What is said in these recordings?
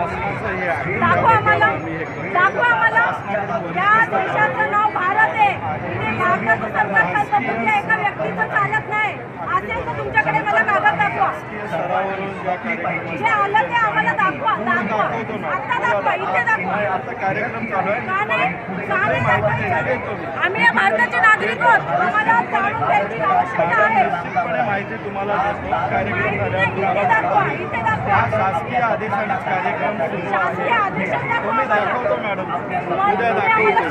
दाखवा आम्हाला. दाखवा आम्हाला. या देशाचं नाव भारत आहे. इथे भारताचं सरकार चालतं कुठल्या एका व्यक्तीचं चालत नाही. असेल तर तुमच्याकडे मला कागद दाखवा. जे आलं आहे का नाही का नाही दाखवायचं? आम्ही या भारताचे नागरिक आहोत. आम्हाला जाणून घ्यायची आवश्यकता आहे. निश्चितपणे माहिती तुम्हाला देतो. कार्यक्रम झाल्यावर शासकीय आदेशानेच कार्यक्रम सुरू आहे. तुम्ही दाखवतो मॅडम. उद्या दाखवतो.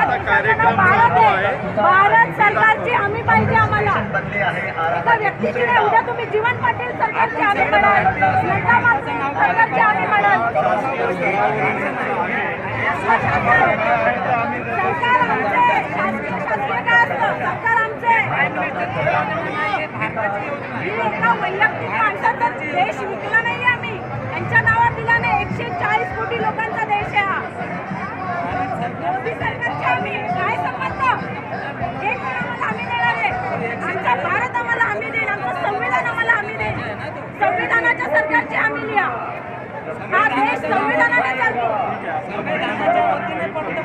आता कार्यक्रम चालू आहे. भारत सरकारची हमी पाहिजे आम्हाला. एका व्यक्तीची नाही उद्या तुम्ही जीवन पाटील सरकारची सरकारची हमी वैयक्तिक माणसाचा देश विकला नाही आम्ही दिला नाही एकशे चाळीस कोटी लोकांचा देश आहे हा मोदी आम्ही काय संबंध आम्हाला हमी देणार आहे आमचा भारत आम्हाला हमी देईल. आमचं संविधान आम्हाला हमी देईल. संविधानाच्या सरकारची हमी लिहा. हा देश संविधानाने चालतो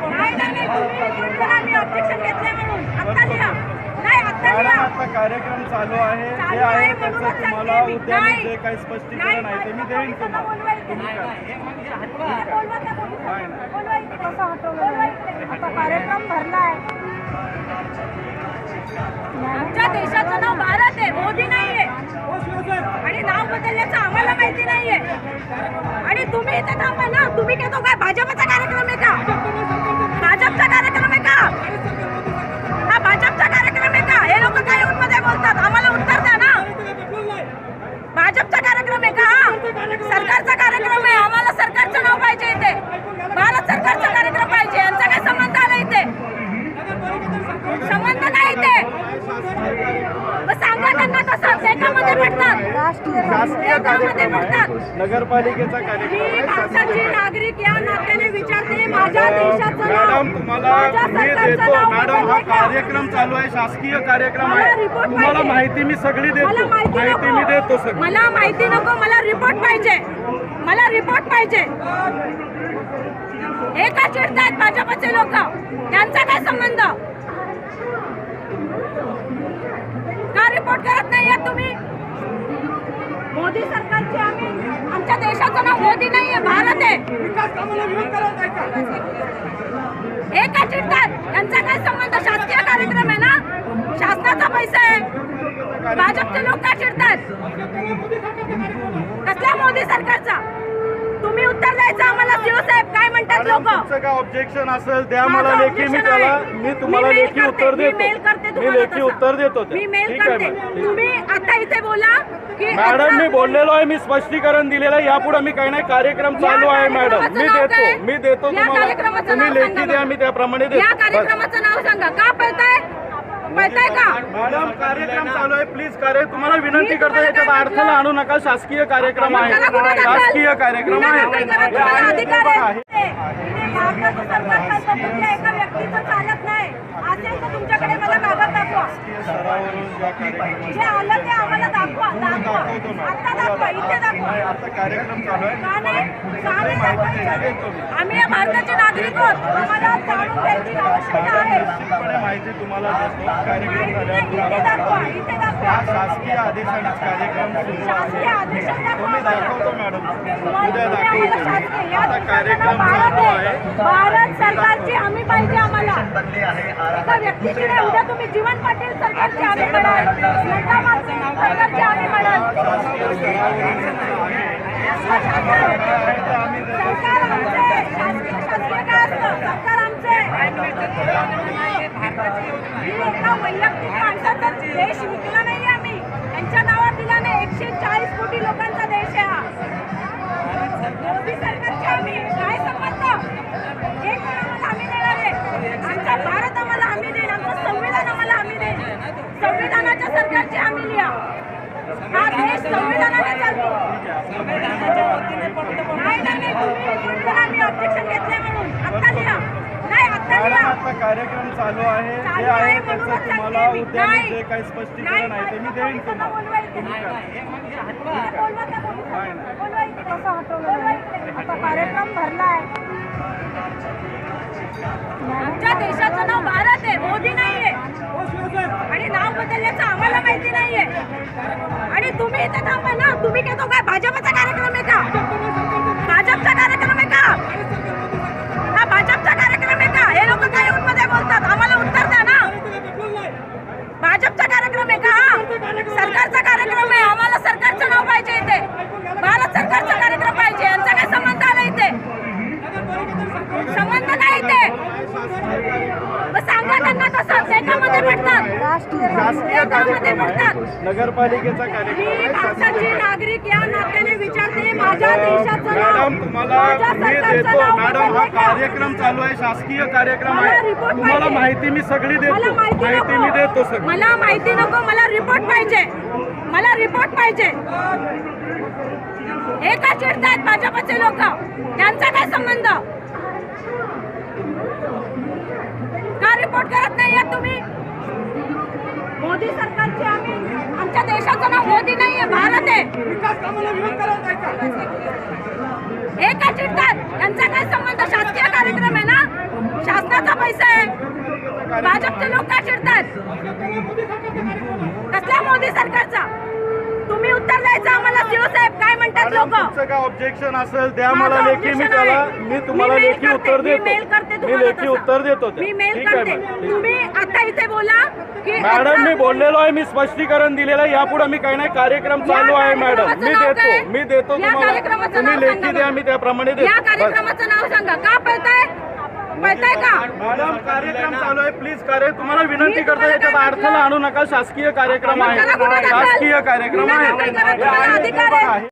नाही नाही नाही, तुम्ही म्हणताना आम्ही ऑब्जेक्शन घेतलंय म्हणून आता लिहा नाही आता मॅडम लिहा आता कार्यक्रम चालू आहे चालू जे आहे आहे त्याचं म्हणूनच तुम्हाला सांगते मी. उद्या मी नाही. जे काही स्पष्टीकरण आहे ते मी देईन तुम्हाला. तुम्ही करा. कार्यक्रम भरलाय आमच्या देशाचं नाव भारत आहे मोदी नाहीये आणि नाव बदलण्याचं नाहीये. आणि तुम्ही इथे थांबा ना. तुम्ही काय तो काय भाजप देशाचं नाव मॅडम तुम्हाला मी देतो मॅडम हा? कार्यक्रम चालू आहे शासकीय कार्यक्रम आहे. तुम्हाला. माहिती मी सगळी देतो. माहिती मी देतो सगळी. मला माहिती नको मला रिपोर्ट पाहिजे. मला रिपोर्ट पाहिजे. हे का चिडतायत भाजपचे लोक त्यांचा काय संबंध? का रिपोर्ट करत नाहीये तुम्ही? मोदी सरकारची आम्ही आमच्या देशाचं नाव मोदी नाहीये त्यांचा काय संबंध? शासकीय कार्यक्रम आहे ना? शासनाचा पैसा आहे. भाजपचे लोक का चिडतात? कसल्या मोदी सरकारचा तुम्ही उत्तर द्यायचं आम्हाला सीओ मॅडम लोक तुमचं काय ऑब्जेक्शन असेल द्या माझं मला लेखी मी objection त्याला आहे. मी तुम्हाला मी mail लेखी करते, उत्तर मी देतो mail करते मी तुम्हाला लेखी तसं. उत्तर देतो ते. मी मेल ठीक आहे करते मॅडम. तुम्ही आता इथे बोला की मॅडम मी बोललेलो आहे मी स्पष्टीकरण दिलेलं आहे यापुढे मी काही नाही कार्यक्रम या चालू आहे मॅडम कार्यक्रमाचं मी नाव देतो काय? मी देतो या तुम्हाला कार्यक्रमाचं तुम्ही नाव लेखी द्या. मी त्याप्रमाणे या देतो बस. कार्यक्रमाचं नाव सांगा का पळताय पळताय का? मॅडम कार्यक्रम चालू आहे. प्लीज कार्य तुम्हाला विनंती करतो याच्यात अडथळा आणू नका. शासकीय कार्यक्रम आहे. शासकीय कार्यक्रम आहे. तुमच्याकडे मला कागद दाखवा. जे आलं ते आम्हाला दाखवा. दाखवा. आता दाखवा. इथे दाखवा. कार्यक्रम चालू? आम्ही भारताचे नागरिक आहोत आम्हाला जाणून घ्यायची आवश्यकता आहे. निश्चितपणे माहिती तुम्हाला इथे तुम्हाला दाखवा इथे दाखवा. शासकीय आदेशानेच कार्यक्रम शासकीय दाखवतो मॅडम. उद्या दाखवतो. आता कार्यक्रम भारत चालू आहे. आहे. भारत सरकारची हमी पाहिजे आम्हाला एका व्यक्तीची नाही उद्या तुम्ही जीवन पाटील सरकारची म्हणाल मालती सरकारची म्हणाल सरकार आमचे शासकीय शासकीय काय असतं सरकार आमचे ही एका वैयक्तिक माणसाचा देश विकला नाही आम्ही त्यांच्या दिला नाही एकशे चाळीस कोटी लोकांचा देश आहे हा मोदी आम्ही काय संबंध हे देणार आहे आमचा भारत आम्हाला देईल आमचं संविधान आम्हाला देईल संविधानाच्या सरकारची हमी लिहा हा देश संविधानाने चालतो नाही नाही तुम्ही आम्ही घेतलंय म्हणून आता लिहा नाही आता मॅडम लिहा आता कार्यक्रम चालू आहे. जे आहे त्याचं तुम्हाला. उद्या. जे काही स्पष्टीकरण आहे ते मी देईन तुम्हाला. आमच्या देशाचं नाव भारत आहे. मोदी नाहीये. आणि नाव बदलल्याचं आम्हाला माहिती नाहीये. आणि तुम्ही इथे थांबा ना. तुम्ही काय तो काय भाजपचा कार्यक्रम आहे का? पडतात नगरपालिकेचा मी कार्यक्रम नागरिक या नात्याने विचारते माझ्या देशाचं मॅडम तुम्हाला मी देतो. मॅडम हा? कार्यक्रम चालू आहे शासकीय कार्यक्रम मला आहे तुम्हाला. माहिती मी सगळी देतो. माहिती मी देतो सगळी. मला माहिती नको मला रिपोर्ट पाहिजे. मला रिपोर्ट पाहिजे. हे का चिडतायत भाजपचे लोक. त्यांचा काय संबंध? का रिपोर्ट करत नाहीये तुम्ही? मोदी सरकारचे आम्ही आमच्या देशाचं नाव मोदी नाहीये भारत आहे. हे का चिडतात त्यांचा काय संबंध? शासकीय कार्यक्रम आहे ना? शासनाचा पैसा आहे. भाजपचे लोक का चिडतात कसल्या मोदी सरकारचा? तुम्ही उत्तर द्यायचं आम्हाला शिव साहेब काय म्हणतात लोक? काय ऑब्जेक्शन असेल द्या मला लेखी मी त्याला. मी तुम्हाला लेखी उत्तर देतो. मी लेखी. उत्तर देतो. मी मेल करते. तुम्ही इथे बोला की मॅडम मी बोललेलो आहे मी स्पष्टीकरण दिलेलं आहे. यापुढे मी काही नाही कार्यक्रम चालू आहे मॅडम. मी? देतो मी देतो या तुम्हाला. कार्यक्रमाचं तुम्ही नाव लेखी सांगा द्या. मी त्याप्रमाणे या देतो. बस. कार्यक्रमाचं नाव सांगा. का पळताय? पळताय का? मॅडम कार्यक्रम चालू आहे. प्लीज कार्य तुम्हाला विनंती करतो तुम्हाला याच्यात काय अडथळा आणू नका. शासकीय कार्यक्रम मग त्याला कुठं आहे दाखल? शासकीय कार्यक्रम आहे. दाखल करा, तुम्हाला आहे, अधिकार बघा, आहे.